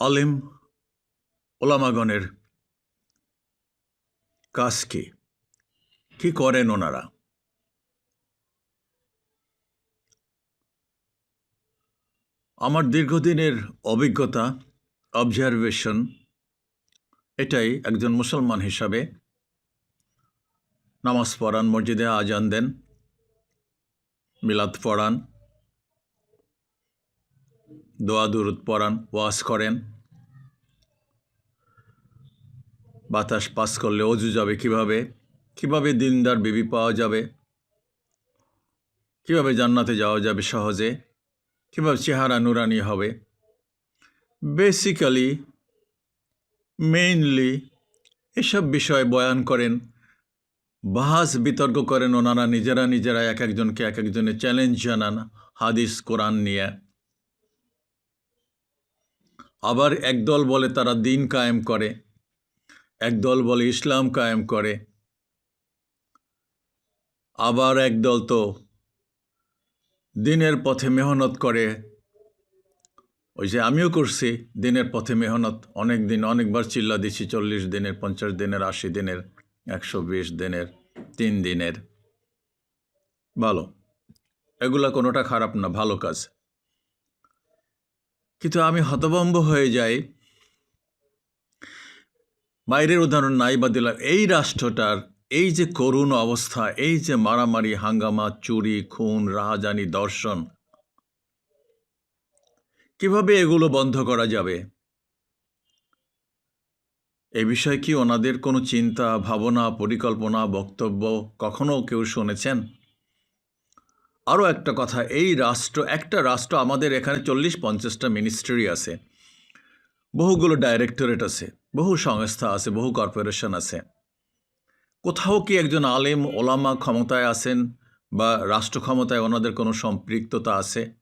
আলিম ওলামাগণের কাজ কি? কি করেন ওনারা? আমার দীর্ঘদিনের অভিজ্ঞতা অবজারভেশন এটাই একজন মুসলমান হিসাবে। নামাজ পড়ান, মসজিদে আজান দেন, মিলাদ পড়ান, দোয়া, দুরুদ পড়ান, ওয়াজ করেন। বাতাস পাস করলে অজু যাবে কীভাবে? কীভাবে দিনদার বিবি পাওয়া যাবে? কীভাবে জান্নাতে যাওয়া যাবে সহজে? কীভাবে চেহারা নুরানি হবে? বেসিক্যালি মেইনলি এসব বিষয়ে বয়ান করেন, বাহাস বিতর্ক করেন ওনারা নিজেরা নিজেরা এক একজনকে এক একজনের চ্যালেঞ্জ জানান হাদিস, কোরআন নিয়ে। আবার একদল বলে তারা দিন কায়েম করে। একদল বলে ইসলাম কায়েম করে, আবার একদল তো দিনের পথে মেহনত করে। ওই যে আমিও করছি দিনের পথে মেহনত, অনেক দিন, অনেকবার চিল্লা দিচ্ছি চল্লিশ দিনের, পঞ্চাশ দিনের, আশি দিনের, একশো বিশ দিনের, তিন দিনের। ভালো, এগুলা কোনোটা খারাপ না, ভালো কাজ। কিন্তু আমি হতভম্ব হয়ে যাই বাইরের উদাহরণ নাই বা দিলাম। এই রাষ্ট্রটার এই যে করুণ অবস্থা, এই যে মারামারি, হাঙ্গামা, চুরি, খুন, রাহাজানি, দর্শন, কীভাবে এগুলো বন্ধ করা যাবে? এ বিষয়ে কি ওনাদের কোনো চিন্তা, ভাবনা, পরিকল্পনা, বক্তব্য কখনো কেউ শুনেছেন? আরও একটা কথা, এই রাষ্ট্র, একটা রাষ্ট্র আমাদের এখানে চল্লিশ পঞ্চাশটা মিনিস্ট্রি আছে। বহুগুলো ডাইরেক্টরেট আছে। বহু সংস্থা আছে, বহু কর্পোরেশন আছে। কোথাও কি একজন আলেম, ওলামা ক্ষমতায় আছেন বা রাষ্ট্র ক্ষমতায় ওনাদের কোনো সম্পৃক্ততা আছে?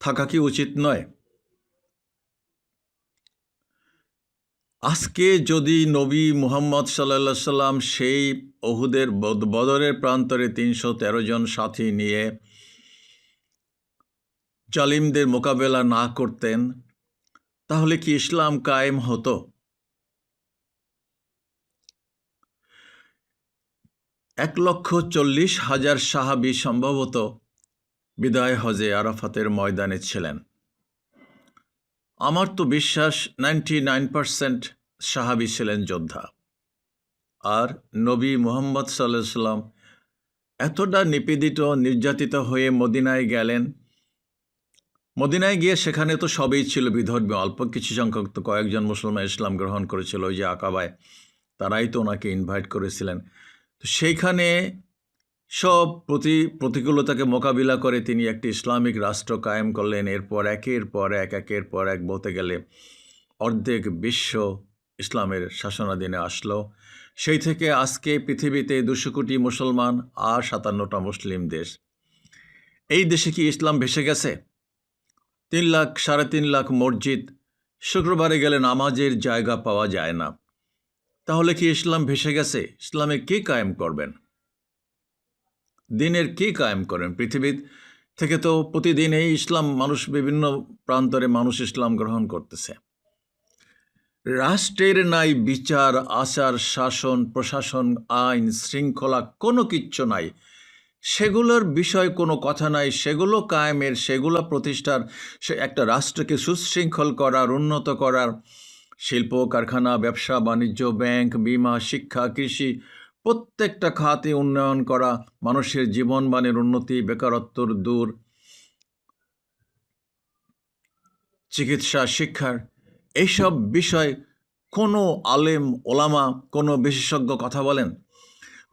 থাকা কি উচিত নয়? আজকে যদি নবী মুহাম্মদ সাল্লা সাল্লাম সেই অহুদের বদ- বদরের প্রান্তরে তিনশো তেরো জন সাথী নিয়ে জালিমদের মোকাবেলা না করতেন তাহলে কি ইসলাম কায়েম হতো? এক লক্ষ চল্লিশ হাজার সাহাবি সম্ভবত বিদায় হজে আরাফাতের ময়দানে ছিলেন। আমার তো বিশ্বাস নাইনটি নাইন পারসেন্ট সাহাবি ছিলেন যোদ্ধা। আর নবী মোহাম্মদ সাল্লাহ সাল্লাম এতটা নিপীড়িত, নির্যাতিত হয়ে মদিনায় গেলেন মদিনায় গিয়ে সেখানে তো সবই ছিল বিধর্মী। অল্প কিছু সংখ্যক তো কয়েকজন মুসলমান ইসলাম গ্রহণ করেছিল ওই যে আকাবায়। তারাই তো ওনাকে ইনভাইট করেছিলেন। তো সেইখানে সব প্রতি, প্রতিকূলতাকে মোকাবিলা করে তিনি একটি ইসলামিক রাষ্ট্র কায়েম করলেন। এরপর একের পর এক, একের পর এক বলতে গেলে অর্ধেক বিশ্ব ইসলামের শাসনাধীনে আসলো। সেই থেকে আজকে পৃথিবীতে দুশো কোটি মুসলমান আর সাতান্নটা মুসলিম দেশ। এই দেশে কি ইসলাম ভেসে গেছে? তিন লাখ, সাড়ে তিন লাখ মসজিদ, শুক্রবারে গেলে নামাজের জায়গা পাওয়া যায় না। তাহলে কি ইসলাম ভেসে গেছে? ইসলামে কে কায়েম করবেন? দিনের কি কায়েম করেন? পৃথিবী থেকে তো প্রতিদিন এই ইসলাম মানুষ, বিভিন্ন প্রান্তরে মানুষ ইসলাম গ্রহণ করতেছে। রাষ্ট্রের নাই, বিচার, আচার, শাসন, প্রশাসন, আইন, শৃঙ্খলা কোনো কিচ্ছু নাই। সেগুলোর বিষয় কোনো কথা নাই। সেগুলো কায়েমের, সেগুলো প্রতিষ্ঠার, সে একটা রাষ্ট্রকে সুশৃঙ্খল করার, উন্নত করার। শিল্প, কারখানা, ব্যবসা, বাণিজ্য, ব্যাংক, বিমা, শিক্ষা, কৃষি, প্রত্যেকটা খাতে উন্নয়ন করা, মানুষের জীবনমানের উন্নতি, বেকারত্বর দূর। চিকিৎসা, শিক্ষার এইসব বিষয় কোনো আলেম, ওলামা, কোনো বিশেষজ্ঞ কথা বলেন?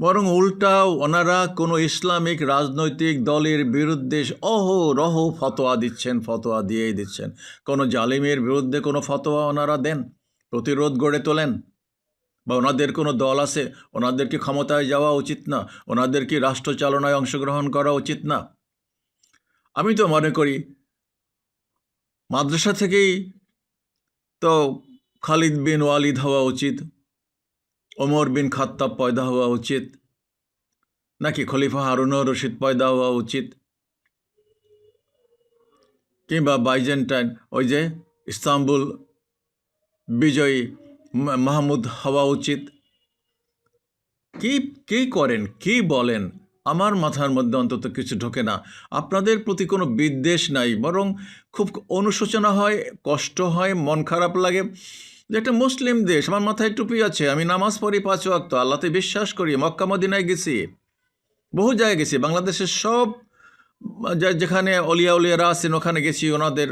বরং উল্টা ওনারা কোনো ইসলামিক রাজনৈতিক দলের বিরুদ্ধে অহরহ ফতোয়া দিচ্ছেন, ফতোয়া দিয়েই দিচ্ছেন। কোনো জালিমের বিরুদ্ধে কোনো ফতোয়া ওনারা দেন? প্রতিরোধ গড়ে তোলেন? বা ওনাদের কোনো দল আছে? ওনাদের কি ক্ষমতায় যাওয়া উচিত না? ওনাদের কি রাষ্ট্র চালনায় অংশগ্রহণ করা উচিত না? আমি তো মনে করি, মাদ্রাসা থেকেই তো খালিদ বিন ওয়ালিদ হওয়া উচিত। ওমর বিন খাত্তাব পয়দা হওয়া উচিত? নাকি খলিফা হারুনুর রশিদ পয়দা হওয়া উচিত? কিংবা বাইজেন্টাইন, ওই যে ইস্তাম্বুল বিজয়ী মাহমুদ হওয়া উচিত? কি কি করেন? কি বলেন? আমার মাথার মধ্যে অন্তত কিছু ঢোকে না। আপনাদের প্রতি কোনো বিদ্বেষ নাই, বরং খুব অনুশোচনা হয়, কষ্ট হয়, মন খারাপ লাগে। যে একটা মুসলিম দেশ, আমার মাথায় টুপি আছে, আমি নামাজ পড়ি পাঁচ ওয়াক্ত, আল্লাহতে বিশ্বাস করি, মক্কা, মদিনায় গেছি। বহু জায়গায় গেছি, বাংলাদেশের সব যেখানে অলিয়া উলিয়ারা আছেন, ওখানে গেছি, ওনাদের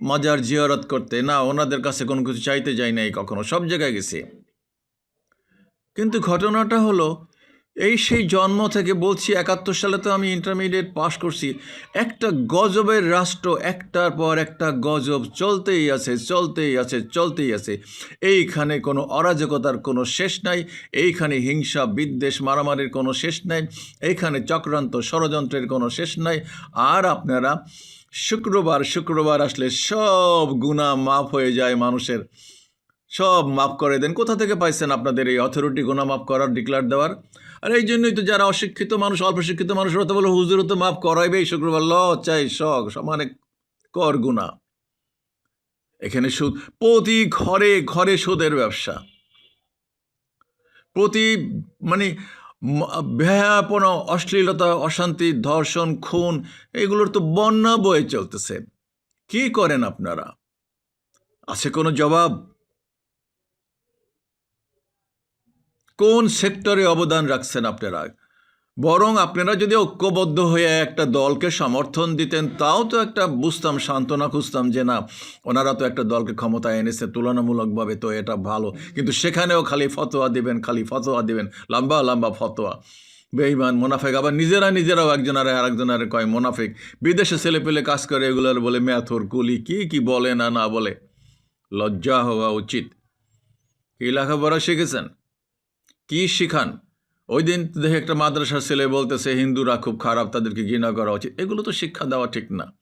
মাজার জিয়ারত করতে। না, ওনাদের কাছে কোনো কিছু চাইতে যাই নাই কখনো, সব জায়গায় গেছি। কিন্তু ঘটনাটা হলো এই সেই জন্ম থেকে বলছি একাত্তর সালে তো আমি ইন্টারমিডিয়েট পাশ করছি। একটা গজবের রাষ্ট্র, একটার পর একটা গজব চলতেই আছে চলতেই আছে চলতেই আছে। এইখানে কোনো অরাজকতার কোনো শেষ নাই, এইখানে হিংসা, বিদ্বেষ, মারামারির কোনো শেষ নাই, এইখানে চক্রান্ত, ষড়যন্ত্রের কোনো শেষ নাই। আর আপনারা শুক্রবার শুক্রবার আসলে সব গুণা মাফ হয়ে যায় মানুষের। সব মাফ করে দেন। কোথা থেকে পাইছেন আপনাদের এই অথরিটি গুণা মাফ করার ডিক্লার দেওয়ার? আর এই জন্যই তো যারা অশিক্ষিত মানুষ অল্প শিক্ষিত মানুষ তো বলে হুজুরও তো মাফ করাইবেই, শুক্রবার ল চাই শখ সমানে কর গুণা এখানে সুদ, প্রতি ঘরে ঘরে সুদের ব্যবসা। প্রতি মানে ভয়াপন অশ্লীলতা, অশান্তি, ধর্ষণ, খুন, এগুলোর তো বন্যা বয়ে চলতেছে। কি করেন আপনারা? আছে কোনো জবাব? কোন সেক্টরে অবদান রাখছেন আপনারা? বরং আপনারা যদি ঐক্যবদ্ধ হয়ে একটা দলকে সমর্থন দিতেন, তাও তো একটা বুঝতাম, সান্ত্বনা খুঁজতাম যে না, ওনারা তো একটা দলকে ক্ষমতায় এনেছে, তুলনামূলকভাবে তো এটা ভালো। কিন্তু সেখানেও খালি ফতোয়া দিবেন, খালি ফতোয়া দিবেন, লম্বা লম্বা ফতোয়া। বেইমান, মোনাফেক। আবার নিজেরা নিজেরাও একজন আর আরেকজন কয় মোনাফেক। বিদেশে ছেলে পেলে কাজ করে এগুলোর বলে ম্যাথর কুলি, কি কি বলে না না বলে। লজ্জা হওয়া উচিত। কি লেখাপড়া শিখেছেন? কি শিখান? ওই দিন দেখে একটা মাদ্রাসার ছেলে বলতেছে, হিন্দুরা খুব খারাপ, তাদেরকে ঘৃণা করা উচিত। এগুলো তো শিক্ষা দেওয়া ঠিক না।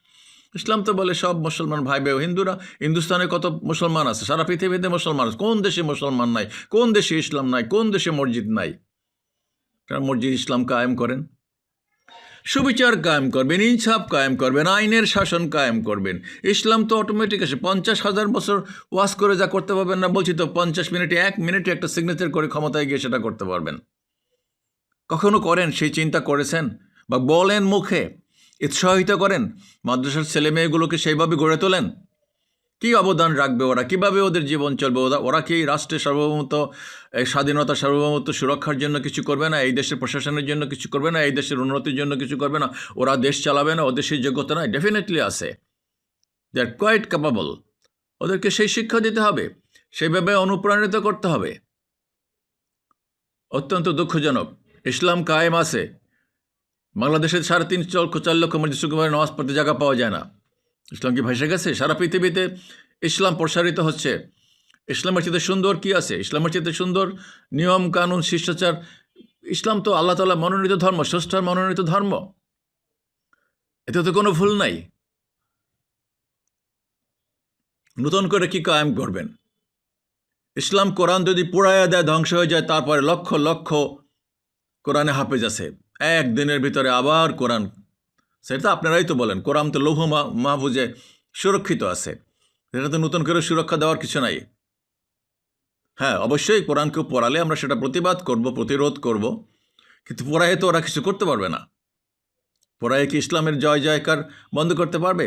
ইসলাম তো বলে সব মুসলমান ভাই ভাই হিন্দুরা, হিন্দুস্তানে কত মুসলমান আছে? সারা পৃথিবীতে মুসলমান আছে। কোন দেশে মুসলমান নাই? কোন দেশে ইসলাম নাই? কোন দেশে মসজিদ নাই? কারণ মসজিদ ইসলাম কায়েম করেন। সুবিচার কায়েম করবেন, ইনসাফ কায়েম করবেন, আইনের শাসন কায়েম করবেন। ইসলাম তো অটোমেটিক আসে পঞ্চাশ হাজার বছর ওয়াস করে যা করতে পারবেন না, বলছি তো পঞ্চাশ মিনিটে, এক মিনিটে একটা সিগনেচার করে ক্ষমতায় গিয়ে সেটা করতে পারবেন। কখনো করেন, সেই চিন্তা করেছেন? বা বলেন মুখে, উৎসাহিত করেন? মাদ্রাসার ছেলে মেয়েগুলোকে সেইভাবে গড়ে তোলেন? কী অবদান রাখবে ওরা? কীভাবে ওদের জীবন চলবে? ওরা ওরা কি রাষ্ট্রের সার্বভৌমত্ব স্বাধীনতা, সার্বভৌমত্ব সুরক্ষার জন্য কিছু করবে না? এই দেশের প্রশাসনের জন্য কিছু করবে না? এই দেশের উন্নতির জন্য কিছু করবে না? ওরা দেশ চালাবে না? ওদের সেই যোগ্যতা নয় ডেফিনেটলি আছে। দে আর কোয়াইট ক্যাপাবল ওদেরকে সেই শিক্ষা দিতে হবে। সেইভাবে অনুপ্রাণিত করতে হবে। অত্যন্ত দুঃখজনক। ইসলাম কায়েম আছে। বাংলাদেশের সাড়ে তিন চার লক্ষ মসজিদ, শুক্রবার নামাজ পড়তে জায়গা পাওয়া যায় না। ইসলাম কি ভেসে গেছে, সারা পৃথিবীতে ইসলাম প্রসারিত হচ্ছে। ইসলামের চেয়ে সুন্দর কি আছে? ইসলামের চেয়ে সুন্দর নিয়ম, কানুন, শিষ্টাচার। ইসলাম তো আল্লাহ তালা মনোনীত ধর্ম, স্রষ্টার মনোনীত ধর্ম। এতে তো কোনো ভুল নাই। নতুন করে কি কায়েম করবেন? ইসলাম কোরআন যদি পোড়াইয়া দেয়, ধ্বংস হয়ে যায়, তারপরে লক্ষ লক্ষ কোরআনে হাফেজ আছে। একদিনের ভিতরে আবার কোরআন সেটা আপনারাই তো বলেন, কোরআন তো লৌহ মাহফুজে সুরক্ষিত আছে। এটা তো নতুন করে সুরক্ষা দেওয়ার কিছু নাই। হ্যাঁ অবশ্যই কোরআনকে পড়ালে আমরা সেটা প্রতিবাদ করব, প্রতিরোধ করব, কিন্তু পড়ায় তো ওরা কিছু করতে পারবে না। পড়ায় কি ইসলামের জয় জয়কার বন্ধ করতে পারবে?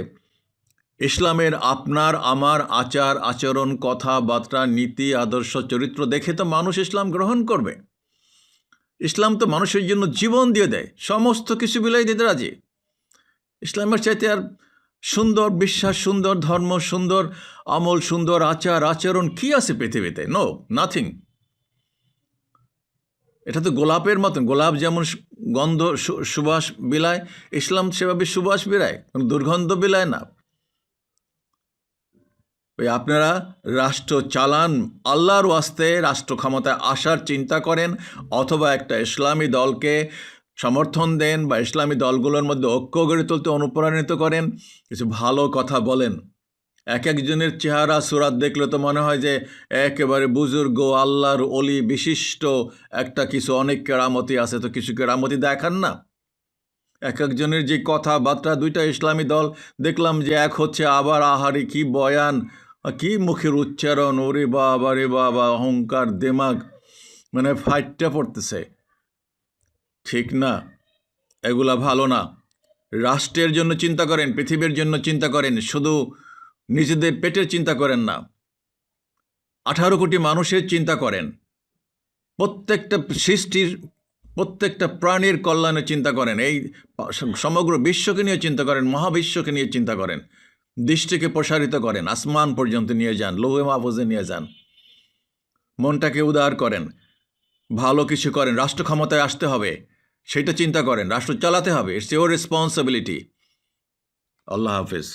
ইসলামের আপনার, আমার আচার, আচরণ, কথাবার্তা, নীতি, আদর্শ, চরিত্র দেখে তো মানুষ ইসলাম গ্রহণ করবে। ইসলাম তো মানুষের জন্য জীবন দিয়ে দেয়, সমস্ত কিছু বিলাই দিতে রাজি। ইসলামের চাইতে আর সুন্দর, বিশ্বাস সুন্দর, ধর্ম সুন্দর, আমল সুন্দর, আচার, আচরণ কি আছে পৃথিবীতে? নো নাথিং এটা তো গোলাপের মতন। গোলাপ যেমন গন্ধ সুবাস বিলায়, ইসলাম সেভাবে সুবাস বিলায় দুর্গন্ধ বিলায় না। ওই আপনারা রাষ্ট্র চালান, আল্লাহর ওয়াস্তে রাষ্ট্র ক্ষমতায় আসার চিন্তা করেন, অথবা একটা ইসলামী দলকে সমর্থন দেন বা ইসলামী দলগুলোর মধ্যে ঐক্য গড়ে তুলতে অনুপ্রাণিত করেন, কিছু ভালো কথা বলেন। এক একজনের চেহারা, সুরাত দেখলে তো মনে হয় যে একেবারে বুজুর্গ, আল্লাহর অলি বিশিষ্ট, একটা কিছু অনেক কেরামতি আছে, তো কিছু কেরামতি দেখান না। এক একজনের যে কথাবার্তা, দুইটা ইসলামী দল, দেখলাম যে এক হচ্ছে আবার আহারি, কি বয়ান কি মুখের উচ্চারণ, ওরে বাবা, রে বাবা, অহংকার, দেমাগ মানে ফাইটটা পড়তেছে। ঠিক না? এগুলা ভালো না। রাষ্ট্রের জন্য চিন্তা করেন, পৃথিবীর জন্য চিন্তা করেন, শুধু নিজেদের পেটের চিন্তা করেন না। আঠারো কোটি মানুষের চিন্তা করেন। প্রত্যেকটা সৃষ্টির, প্রত্যেকটা প্রাণীর কল্যাণে চিন্তা করেন। এই সমগ্র বিশ্বকে নিয়ে চিন্তা করেন, মহাবিশ্বকে নিয়ে চিন্তা করেন। দৃষ্টিকে প্রসারিত করেন, আসমান পর্যন্ত নিয়ে যান, লোহে মাহফুজে নিয়ে যান। মনটাকে উদার করেন। ভালো কিছু করেন, রাষ্ট্র ক্ষমতায় আসতে হবে। সেটা চিন্তা করেন রাষ্ট্র চালাতে হবে ইটস ইউর রেসপন্সিবিলিটি আল্লাহ হাফিজ।